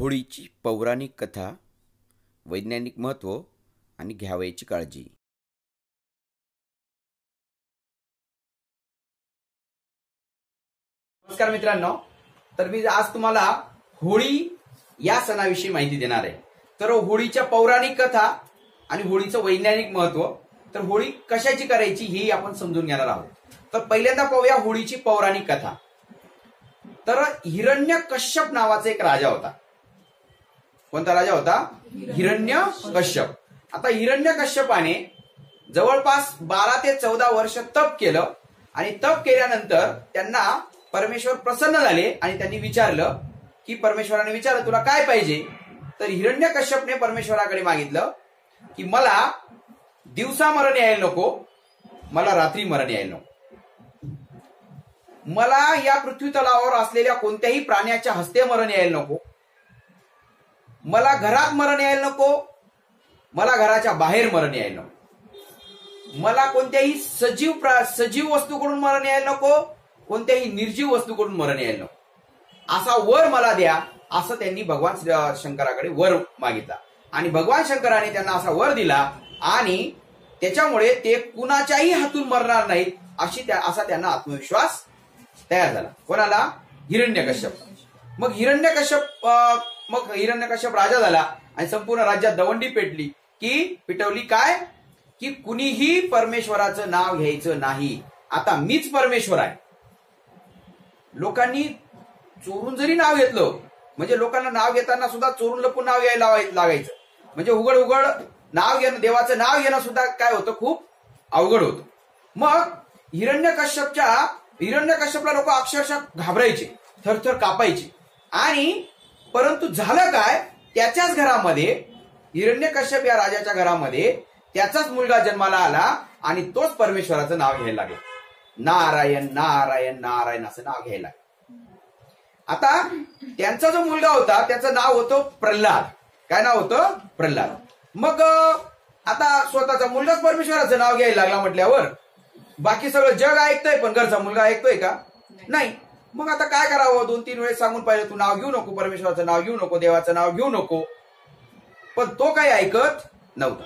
होळीची पौराणिक कथा वैज्ञानिक महत्त्व आणि घ्यावयाची काळजी. नमस्कार मित्रांनो तर मी आज तुम्हाला होळी या सणाविषयी माहिती देणार आहे. तर होळीच्या पौराणिक कथा आणि होळीचं वैज्ञानिक महत्त्व तर होळी कशाची करायची ही आपण समजून घेणार आहोत. तर पहिल्यांदा पाहूया होळीची पौराणिक कथा. तर हिरण्य कश्यप नावाचा एक राजा होता. कोणता राजा होता? हिरण्य कश्यप. आता हिरण्य कश्यपाने जवळपास बारा ते चौदा वर्ष तप केलं आणि तप केल्यानंतर त्यांना परमेश्वर प्रसन्न झाले आणि त्यांनी विचारलं की परमेश्वराने विचारलं तुला काय पाहिजे? तर हिरण्य कश्यपने परमेश्वराकडे मागितलं की मला दिवसा मरण यायला नको मला रात्री मरण यायला नको. मला या पृथ्वी तलावावर असलेल्या कोणत्याही प्राण्याच्या हस्ते मरण यायला नको. मला घरात मरण यायला नको. मला घराच्या बाहेर मरण यायला नको. मला कोणत्याही सजीव सजीव वस्तूकडून मरण यायला नको. कोणत्याही निर्जीव वस्तूकडून मरण यायला नको. असा वर मला द्या असं त्यांनी भगवान शंकराकडे वर मागितला. आणि भगवान शंकराने त्यांना असा वर दिला आणि त्याच्यामुळे ते कुणाच्याही हातून मरणार नाहीत अशी त्या असा त्यांना आत्मविश्वास तयार झाला. कोणाला? हिरण्यकश्यप. मग हिरण्यकश्यप अं, मग हिरण्यकश्यप राजा झाला आणि संपूर्ण राज्यात दवंडी पेटली. की पिटवली काय? की कुणीही परमेश्वराचं नाव घ्यायचं नाही. आता मीच परमेश्वर आहे. लोकांनी चोरून जरी नाव घेतलं म्हणजे लोकांना नाव घेताना सुद्धा चोरून लपून नाव घ्यायला लागायचं. म्हणजे उघड उघड नाव घेणं देवाचं नाव घेणं सुद्धा काय होतं? खूप अवघड होतं. मग हिरण्यकश्यपच्या हिरण्यकश्यपला लोक अक्षरशः घाबरायचे थरथर कापायचे. आणि परंतु झालं काय? त्याच्याच घरामध्ये हिरण्यकश्यप या राजाच्या घरामध्ये त्याचाच मुलगा जन्माला आला आणि तोच परमेश्वराचं नाव घ्यायला लागेल. नारायण नारायण नारायण असं नाव घ्यायला लागलं. आता त्यांचा जो मुलगा होता त्याचं नाव होतं प्रल्हाद. काय नाव होतं? प्रल्हाद. मग आता स्वतःचा मुलगाच परमेश्वराचं नाव घ्यायला लागला म्हटल्यावर बाकी सगळं जग ऐकतंय पण घरचा मुलगा ऐकतोय का? नाही. मग आता काय करावं? दोन तीन वेळेस सांगून पाहिलं तू नाव घेऊ नको परमेश्वराचं नाव घेऊ नको देवाचं नाव घेऊ नको. पण तो काही ऐकत नव्हता.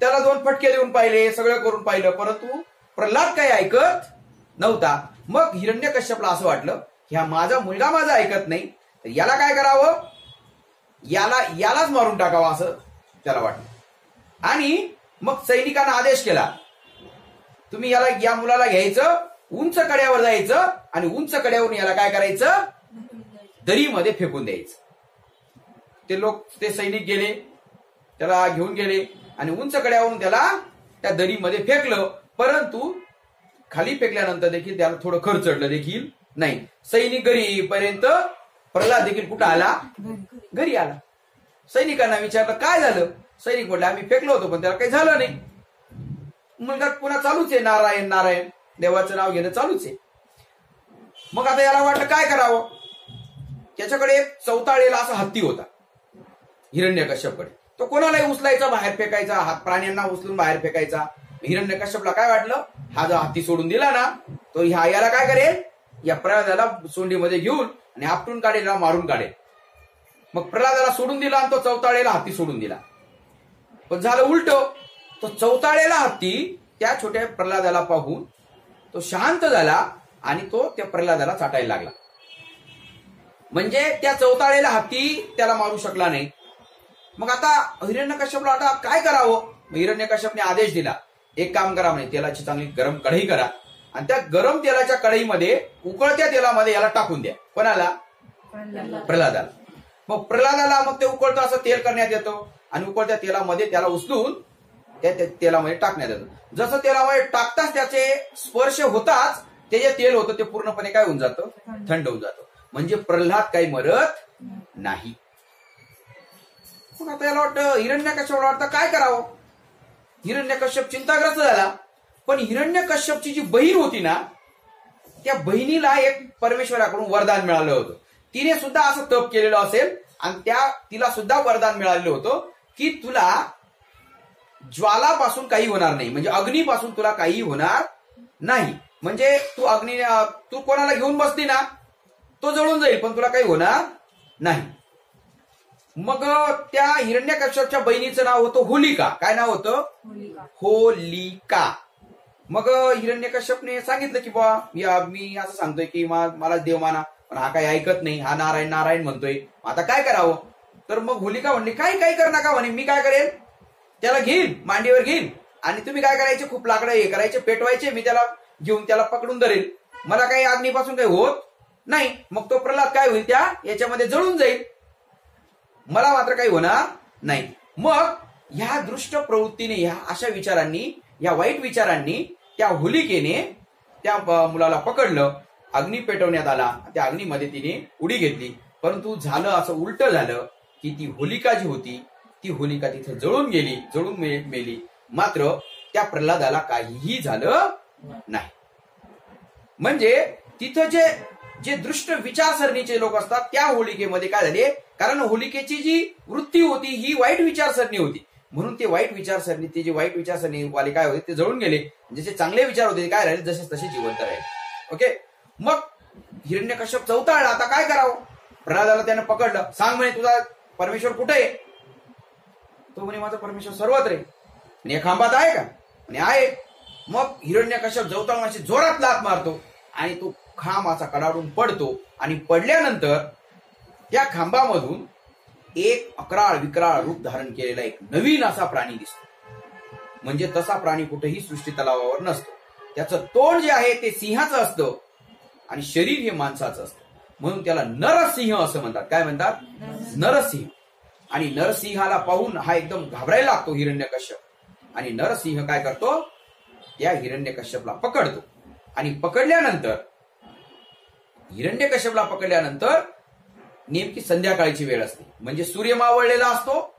त्याला दोन फटके देऊन पाहिले सगळं करून पाहिलं परंतु प्रल्हाद काही ऐकत नव्हता. मग हिरण्य कश्यपला असं वाटलं ह्या माझा मुलगा माझा ऐकत नाही तर याला काय करावं? याला यालाच मारून टाकावं असं त्याला वाटलं. आणि मग सैनिकांना आदेश केला तुम्ही याला या मुलाला घ्यायचं उंच कड्यावर जायचं आणि उंच कड्यावरून याला काय करायचं? दरीमध्ये फेकून द्यायचं. ते लोक ते सैनिक गेले त्याला घेऊन गेले आणि उंच कड्यावरून त्याला त्या दरीमध्ये फेकलं. परंतु खाली फेकल्यानंतर देखील त्याला थोडं खर्चडलं देखील नाही. सैनिक घरी पर्यंत प्रल्हाद देखील कुठं आला? घरी आला. सैनिकांना विचारलं काय झालं? सैनिक म्हटलं आम्ही फेकलो होतो पण त्याला काही झालं नाही. मुलगा पुन्हा चालूच आहे नारायण नारायण. देवाचं नाव घेणं चालूच आहे. मग आता याला वाटलं काय करावं? त्याच्याकडे एक चौताळेला असा हत्ती होता. हिरण्य कश्यपकडे तो कोणालाही उचलायचा बाहेर फेकायचा हात प्राण्यांना उचलून बाहेर फेकायचा. हिरण्य कश्यपला काय वाटलं? हा जो हत्ती सोडून दिला ना तो ह्या याला काय करेल? या प्रल्हादाला सोंडीमध्ये घेऊन आणि आपटून काढेल ना मारून काढेल. मग प्रल्हादाला सोडून दिला आणि तो चौताळेला हत्ती सोडून दिला. पण झालं उलट तो चौताळेला हत्ती त्या छोट्या प्रल्हादाला पाहून तो शांत झाला. आणि तो त्या प्रल्हादाला चाटायला लागला. म्हणजे त्या चौताळेला हत्ती त्याला मारू शकला नाही. मग आता हिरण्यकश्यपला आता काय करावं? मग हिरण्यकश्यपने आदेश दिला. एक काम करा म्हणे तेलाची चांगली गरम कढई करा. आणि त्या गरम तेलाच्या कढईमध्ये उकळत्या तेलामध्ये याला टाकून द्या. कोणाला? प्रल्हादाला. मग प्रल्हादाला मग ते उकळतं असं तेल करण्यात येतं. आणि उकळत्या तेलामध्ये त्याला उचलून त्या त्या तेलामध्ये टाकण्यात येतं. जसं तेलामध्ये टाकताच त्याचे स्पर्श होताच ते जे तेल होतं ते पूर्णपणे काय होऊन जातं? थंड. होऊन जातं. म्हणजे प्रल्हाद काही मरत नाही. मग आता याला वाटतं हिरण्य कश्यपला वाटतं काय करावं? हिरण्य कश्यप चिंताग्रस्त झाला. पण हिरण्य कश्यपची जी बहीण होती ना त्या बहिणीला एक परमेश्वराकडून वरदान मिळालं होतं. तिने सुद्धा असं तप केलेलं असेल आणि त्या तिला सुद्धा वरदान मिळालेलं होतं की तुला ज्वालापासून काही होणार नाही. म्हणजे अग्नीपासून तुला काही होणार नाही. म्हणजे तू अग्नी तू कोणाला घेऊन बसली ना तो जळून जाईल पण तुला काही होणार नाही. मग त्या हिरण्यकश्यपच्या बहिणीचं नाव होतं होलिका. काय नाव होतं? होलिका. मग हिरण्यकश्यपने सांगितलं की बा मी मी असं सांगतोय की मा- मला देव माना पण हा काही ऐकत नाही. हा नारायण नारायण म्हणतोय. आता काय करावं? तर मग होलिका म्हणली काही काही कर नका म्हणे मी काय करेन? त्याला घेईन मांडीवर घेईन. आणि तुम्ही काय करायचे? खूप लाकडं हे करायचे पेटवायचे. मी त्याला घेऊन त्याला पकडून धरेल. मला काही अग्नीपासून काही होत नाही. मग तो प्रल्हाद काय होईल त्या याच्यामध्ये जळून जाईल. मला मात्र काही होणार नाही. मग ह्या दृष्ट प्रवृत्तीने ह्या अशा विचारांनी या वाईट विचारांनी त्या होलिकेने त्या मुलाला पकडलं. अग्नी पेटवण्यात आला. त्या अग्नीमध्ये तिने उडी घेतली. परंतु झालं असं उलट झालं की ती होलिका जी होती ती होलिका तिथे जळून गेली जळून मेली. मात्र त्या प्रल्हादाला काहीही झालं नाही. म्हणजे तिथं जे जे दृष्ट विचारसरणीचे लोक असतात त्या होलिकेमध्ये काय झाले? कारण होलिकेची जी वृत्ती होती ही वाईट विचारसरणी होती. म्हणून ते वाईट विचारसरणी ते जे वाईट विचारसरणी वाले काय होते ते जळून गेले. जसे चांगले विचार होते काय राहिले? जसे तसे जिवंत राहिले. ओके? मग हिरण्यकश्यप चौताळला. आता काय करावं? प्रल्हादाला त्यानं पकडलं. सांग म्हणे तुझा परमेश्वर कुठे आहे? तो म्हणे माझा परमेश्वर सर्वत्र आहे. आणि या खांबात आहे का? आणि आहे. मग हिरण्यकश्यप जवताळून जोरात लात मारतो आणि तो खांब असा कडाडून पडतो. आणि पडल्यानंतर त्या खांबामधून एक अकराळ विकराळ रूप धारण केलेला एक नवीन असा प्राणी दिसतो. म्हणजे तसा प्राणी कुठेही सृष्टी तलावावर नसतो. त्याचं तोंड जे आहे ते सिंहाचं असतं आणि शरीर हे माणसाचं असतं. म्हणून त्याला नरसिंह असं म्हणतात. काय म्हणतात? नरसिंह. आणि नरसिंहाला पाहून हा एकदम घाबरायला लागतो हिरण्यकश्यप. आणि नरसिंह काय करतो? त्या हिरण्यकश्यपला पकडतो. आणि पकडल्यानंतर हिरण्यकश्यपला पकडल्यानंतर नेमकी संध्याकाळची वेळ असते. म्हणजे सूर्य मावळलेला असतो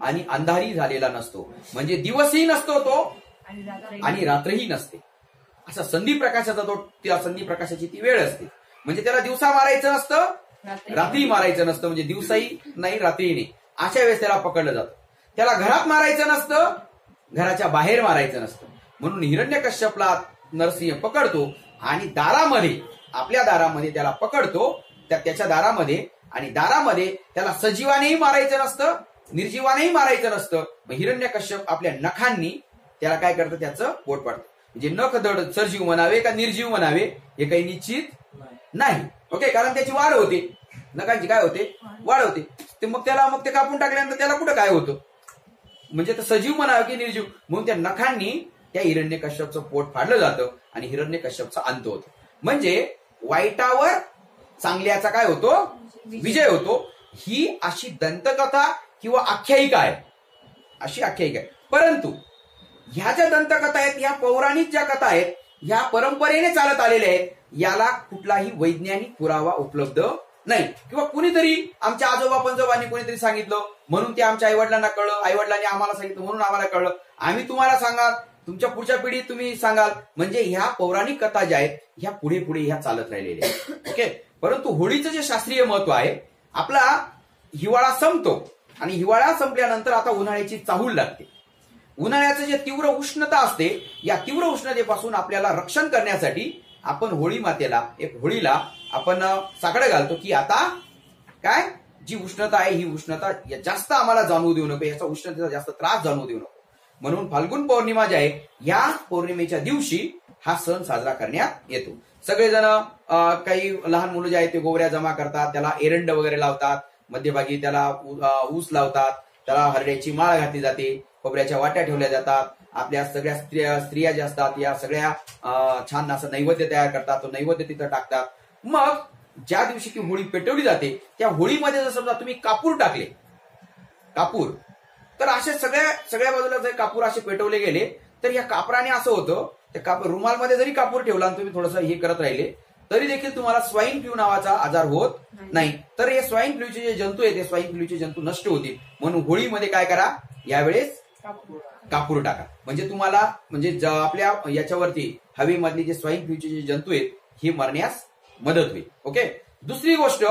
आणि अंधारी झालेला नसतो. म्हणजे दिवसही नसतो तो आणि रात्री. रात्रही नसते. असा संधी प्रकाशाचा तो त्या संधी प्रकाशाची ती वेळ असते. म्हणजे त्याला दिवसा मारायचं नसतं रात्री. रात्री मारायचं नसतं. म्हणजे दिवसाही नाही रात्रीही नाही. अशा वेळेस त्याला पकडलं जातं. त्याला घरात मारायचं नसतं घराच्या बाहेर मारायचं नसतं. म्हणून हिरण्यकश्यपला नरसिंह पकडतो आणि दारामध्ये आपल्या दारामध्ये त्याला पकडतो त्या त्याच्या दारामध्ये आणि दारामध्ये त्याला सजीवानेही मारायचं नसतं निर्जीवानेही मारायचं नसतं. मग हिरण्यकश्यप आपल्या नखांनी त्याला काय करतं? त्याचं पोट पाडतं. म्हणजे नख दड सजीव म्हणावे का निर्जीव म्हणावे हे काही निश्चित नाही. ओके? कारण त्याची वाढ होते. नखांची काय होते? वाढ होते. ते मग त्याला मग ते कापून टाकल्यानंतर त्याला कुठं काय होतं? म्हणजे तर सजीव म्हणावं की निर्जीव. म्हणून त्या नखांनी त्या हिरण्यकश्यपचं पोट फाडलं जातं आणि हिरण्यकश्यपचा अंत होतो. म्हणजे वाईटावर चांगल्याचा काय होतो? विजय होतो. ही अशी दंतकथा किंवा आख्यायिका आहे. अशी आख्यायिका आहे. परंतु ह्या ज्या दंतकथा आहेत ह्या पौराणिक ज्या कथा आहेत ह्या परंपरेने चालत आलेल्या आहेत याला कुठलाही वैज्ञानिक पुरावा उपलब्ध नाही. किंवा कुणीतरी आमच्या आजोबा पंजोबांनी कोणीतरी सांगितलं म्हणून ते आमच्या आईवडिलांना कळलं आईवडिलांनी आम्हाला सांगितलं म्हणून आम्हाला कळलं. आम्ही तुम्हाला सांगा तुमच्या पुढच्या पिढीत तुम्ही सांगाल म्हणजे ह्या पौराणिक कथा ज्या आहेत ह्या पुढे पुढे ह्या चालत राहिलेल्या आहेत. ओके परंतु होळीचं जे शास्त्रीय महत्त्व आहे आपला हिवाळा संपतो आणि हिवाळा संपल्यानंतर आता उन्हाळ्याची चाहूल लागते. उन्हाळ्याचं जे तीव्र उष्णता असते या तीव्र उष्णतेपासून आपल्याला रक्षण करण्यासाठी आपण होळी मातेला एक होळीला आपण साकडं घालतो की आता काय? जी उष्णता आहे ही उष्णता जास्त आम्हाला जाणवू देऊ नको याचा उष्णतेचा जास्त त्रास जाणवू देऊ नको. म्हणून फाल्गुन पौर्णिमा जी आहे या पौर्णिमेच्या दिवशी हा सण साजरा करण्यात येतो. सगळेजण काही लहान मुलं जे आहेत ते गोवऱ्या जमा करतात त्याला एरंड वगैरे लावतात मध्यभागी त्याला ऊस लावतात त्याला हरड्याची माळ घातली जाते खोबऱ्याच्या वाट्या ठेवल्या जातात आपल्या सगळ्या स्त्रिया स्त्रिया ज्या असतात या सगळ्या छान असं नैवेद्य तयार करतात तो नैवेद्य तिथं टाकतात. मग ज्या दिवशी ती होळी पेटवली जाते त्या होळीमध्ये जर समजा तुम्ही कापूर टाकले कापूर तर असे सगळ्या सगळ्या बाजूला जर कापूर असे पेटवले गेले तर या कापराने असं होतं त्या कापूर रुमालमध्ये जरी कापूर ठेवला आणि तुम्ही थोडंसं हे करत राहिले तरी देखील तुम्हाला स्वाईन फ्लू नावाचा आजार होत नाही. तर हे स्वाईन फ्लूचे जे जंतू आहेत ते स्वाईन फ्लूचे जंतू नष्ट होतील. म्हणून होळीमध्ये काय करा? यावेळेस कापूर टाका. म्हणजे तुम्हाला म्हणजे आपल्या याच्यावरती हवेमधले जे स्वाईन फ्लूचे जे जंतू आहेत हे मरण्यास मदत होईल. ओके? दुसरी गोष्ट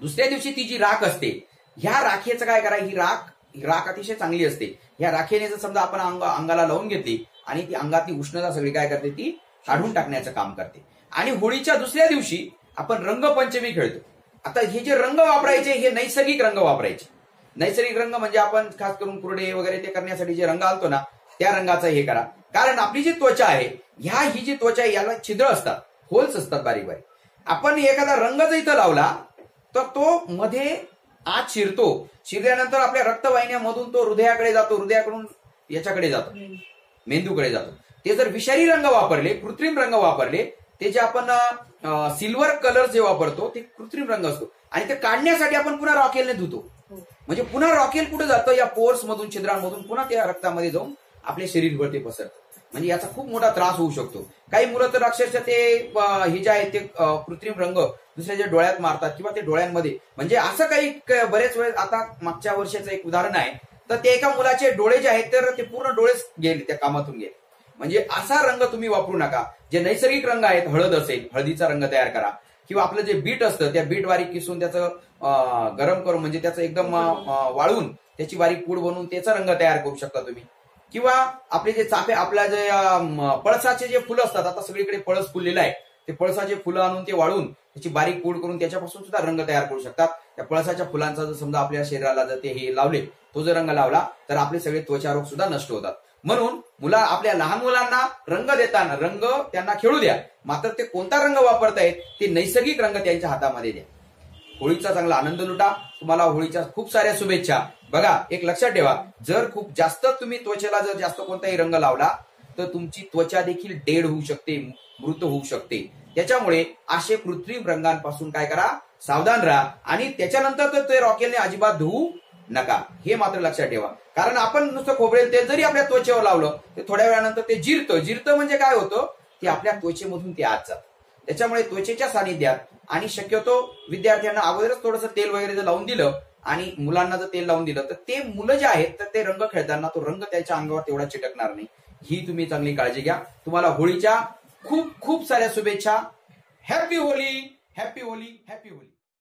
दुसऱ्या दिवशी ती जी राख असते ह्या राखेचं काय करा? ही राख राख अतिशय चांगली असते. ह्या राखेने जर समजा आपण अंग अंगाला लावून घेतली आणि ती अंगातली उष्णता सगळी काय करते? ती काढून टाकण्याचं काम करते. आणि होळीच्या दुसऱ्या दिवशी आपण रंगपंचमी खेळतो. आता हे जे रंग वापरायचे हे नैसर्गिक रंग वापरायचे. नैसर्गिक रंग म्हणजे आपण खास करून कुरडे वगैरे ते करण्यासाठी जे रंग आलतो ना त्या रंगाचा हे करा. कारण आपली जी त्वचा आहे ह्या ही जी त्वचा आहे याला छिद्र असतात. होल्स असतात बारीक बारीक आपण एखादा रंग जर इथं लावला तर तो मध्ये आत शिरतो. शिरल्यानंतर आपल्या रक्तवाहिन्यामधून तो हृदयाकडे जातो हृदयाकडून याच्याकडे जातो मेंदूकडे जातो. ते जर विषारी रंग वापरले कृत्रिम रंग वापरले ते जे आपण सिल्वर कलर जे वापरतो ते कृत्रिम रंग असतो. आणि ते काढण्यासाठी आपण पुन्हा रॉकेलने धुतो. म्हणजे पुन्हा रॉकेल कुठे जातं? या पोर्स मधून छिद्रांमधून पुन्हा त्या रक्तामध्ये जाऊन आपल्या शरीरभर ते पसरतं. म्हणजे याचा खूप मोठा त्रास होऊ शकतो. काही मुलं तर अक्षरशः ते हे जे आहे ते कृत्रिम रंग दुसऱ्याच्या डोळ्यात मारतात किंवा ते डोळ्यांमध्ये. म्हणजे असं काही बरेच वेळेस आता मागच्या वर्षाचं एक उदाहरण आहे. तर ते एका मुलाचे डोळे जे आहेत तर ते पूर्ण डोळेच गेले त्या कामातून गेले म्हणजे असा रंग तुम्ही वापरू नका. जे नैसर्गिक रंग आहेत हळद असेल हळदीचा रंग तयार करा. किंवा आपलं जे बीट असतं त्या बीट वारीक किसून त्याचं गरम करून म्हणजे त्याचं एकदम वाळून त्याची बारीक पूड बनवून त्याचा रंग तयार करू शकता तुम्ही. किंवा आपले जे चाफे आपल्या जे पळसाचे जे फुलं असतात आता सगळीकडे पळस फुललेलं आहे. ते पळसाचे फुलं आणून ते वाळून त्याची बारीक पूड करून त्याच्यापासून सुद्धा रंग तयार करू शकतात. त्या पळसाच्या फुलांचा जर समजा आपल्या शरीराला जर ते हे लावले तो जर रंग लावला तर आपले सगळे त्वचा रोग सुद्धा नष्ट होतात. म्हणून मुला आपल्या लहान मुलांना रंग देताना रंग त्यांना खेळू द्या. मात्र ते कोणता रंग वापरतायत ते नैसर्गिक रंग त्यांच्या हातामध्ये द्या. होळीचा चांगला आनंद लुटा. तुम्हाला होळीच्या खूप साऱ्या शुभेच्छा. बघा एक लक्षात ठेवा. जर खूप जास्त तुम्ही त्वचेला जर जास्त कोणताही रंग लावला तर तुमची त्वचा देखील डेड होऊ शकते मृत होऊ शकते. त्याच्यामुळे असे कृत्रिम रंगांपासून काय करा सावधान राहा. आणि त्याच्यानंतर तर ते रॉकेलने अजिबात धुवू नका. हे मात्र लक्षात ठेवा. कारण आपण नुसतं खोबरेल तेल जरी आपल्या त्वचेवर लावलं ते थोड्या वेळानंतर ते जिरतं. जिरतं म्हणजे काय होतं? ते आपल्या त्वचेमधून ते आत जातं. त्याच्यामुळे त्वचेच्या सानिध्यात आणि शक्यतो विद्यार्थ्यांना अगोदरच थोडंसं तेल वगैरे जर लावून दिलं आणि मुलांना जर तेल लावून दिलं तर ते मुलं जे आहेत तर ते रंग खेळताना तो रंग त्याच्या अंगावर तेवढा चिटकणार नाही. ही तुम्ही चांगली काळजी घ्या. तुम्हाला होळीच्या खूप खूप साऱ्या शुभेच्छा. Happy Holi happy Holi happy Holi